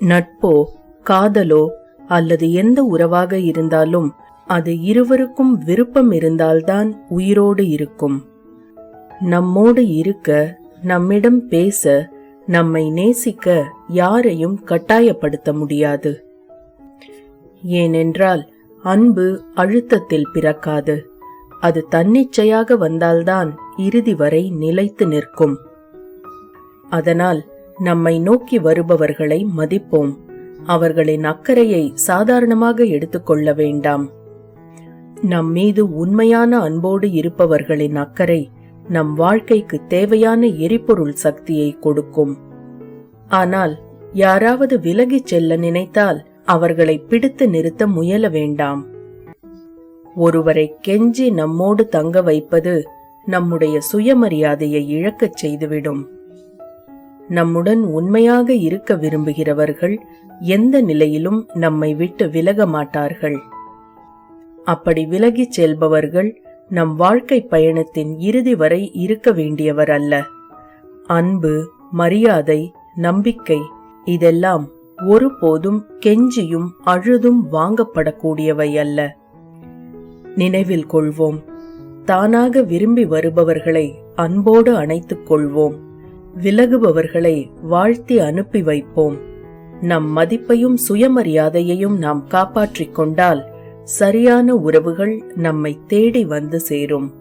நட்போ காதலோ அல்லது எந்த உறவாக இருந்தாலும் அது இருவருக்கும் விருப்பம் இருந்தால்தான் உயிரோடு இருக்கும். நம்மோடு இருக்க நம்மிடம் பேச நம்மை நேசிக்க யாரையும் கட்டாயப்படுத்த முடியாது. ஏனென்றால் அன்பு அழுத்தத்தில் பிறக்காது. அது தன்னிச்சையாக வந்தால்தான் இறுதி வரை நிலைத்து நிற்கும். அதனால் நம்மை நோக்கி வருபவர்களை மதிப்போம். அவர்களின் அக்கறையை சாதாரணமாக எடுத்துக்கொள்ள வேண்டாம். நம் மீது உண்மையான அன்போடு இருப்பவர்களின் அக்கறை நம் வாழ்க்கைக்கு தேவையான எரிபொருள் சக்தியை கொடுக்கும். ஆனால் யாராவது விலகிச் செல்ல நினைத்தால் அவர்களை பிடித்து நிறுத்த முயல வேண்டாம். ஒருவரை கெஞ்சி நம்மோடு தங்க வைப்பது நம்முடைய சுயமரியாதையை இழக்கச் செய்துவிடும். நம்முடன் உண்மையாக இருக்க விரும்புகிறவர்கள் எந்த நிலையிலும் நம்மை விட்டு விலக மாட்டார்கள். அப்படி விலகிச் செல்பவர்கள் நம் வாழ்க்கை பயணத்தின் இறுதி வரை இருக்க வேண்டியவர் அல்ல. அன்பு மரியாதை நம்பிக்கை இதெல்லாம் ஒருபோதும் கெஞ்சியும் அழுதும் வாங்கப்படக்கூடியவை அல்ல. நினைவில் கொள்வோம். தானாக விரும்பி வருபவர்களை அன்போடு அணைத்துக் கொள்வோம். விலகுபவர்களை வாழ்த்தி அனுப்பி வைப்போம். நம் மதிப்பையும் சுயமரியாதையையும் நாம் காப்பாற்றிக் கொண்டால் சரியான உறவுகள் நம்மை தேடி வந்து சேரும்.